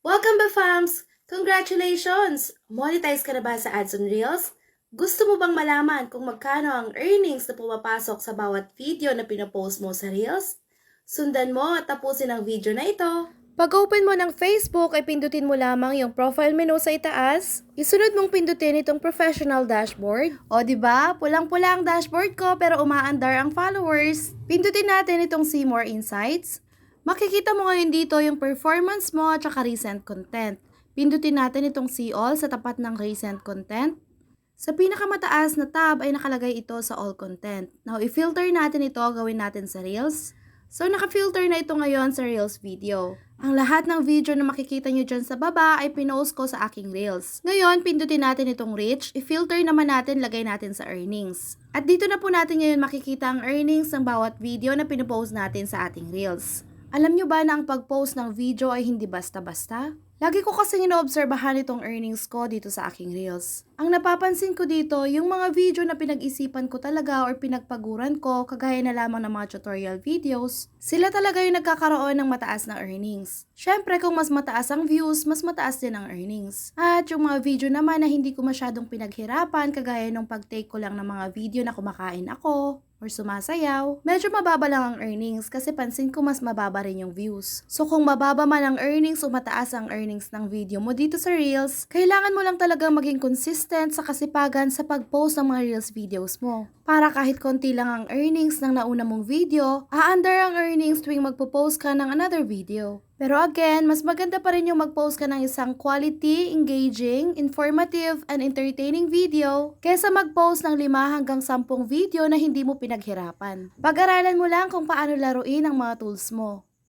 Welcome ba, fams? Congratulations! Monetize ka na ba sa ads on Reels? Gusto mo bang malaman kung magkano ang earnings na pumapasok sa bawat video na pinopost mo sa Reels? Sundan mo at tapusin ang video na ito. Pag open mo ng Facebook ay pindutin mo lamang yung profile menu sa itaas. Isunod mong pindutin itong professional dashboard. O ba? Pulang-pula ang dashboard ko pero umaandar ang followers. Pindutin natin itong see more insights. Makikita mo ngayon dito yung performance mo at saka recent content. Pindutin natin itong see all sa tapat ng recent content. Sa pinakamataas na tab ay nakalagay ito sa all content. Now, i-filter natin ito, gawin natin sa Reels. So, naka-filter na ito ngayon sa Reels video. Ang lahat ng video na makikita nyo dyan sa baba ay pinost ko sa aking Reels. Ngayon, pindutin natin itong reach. I-filter naman natin, lagay natin sa earnings. At dito na po natin ngayon makikita ang earnings ng bawat video na pinopost natin sa ating Reels. Alam nyo ba na ang pag-post ng video ay hindi basta-basta? Lagi ko kasi inoobserbahan itong earnings ko dito sa aking Reels. Ang napapansin ko dito, yung mga video na pinag-isipan ko talaga or pinagpaguran ko, kagaya na lamang ng mga tutorial videos, sila talaga yung nagkakaroon ng mataas na earnings. Syempre, kung mas mataas ang views, mas mataas din ang earnings. At yung mga video naman na hindi ko masyadong pinaghirapan, kagaya nung pag-take ko lang ng mga video na kumakain ako, or sumasayaw, medyo mababa lang ang earnings kasi pansin ko mas mababa rin yung views. So kung mababa man ang earnings o mataas ang earnings ng video mo dito sa Reels, kailangan mo lang talagang maging consistent sa kasipagan sa pag-post ng mga Reels videos mo. Para kahit konti lang ang earnings ng nauna mong video, aandar ang earnings tuwing magpo-post ka ng another video. Pero again, mas maganda pa rin yung mag-post ka ng isang quality, engaging, informative, and entertaining video kesa mag-post ng 5 hanggang 10 video na hindi mo pinaghirapan. Pag-aralan mo lang kung paano laruin ang mga tools mo.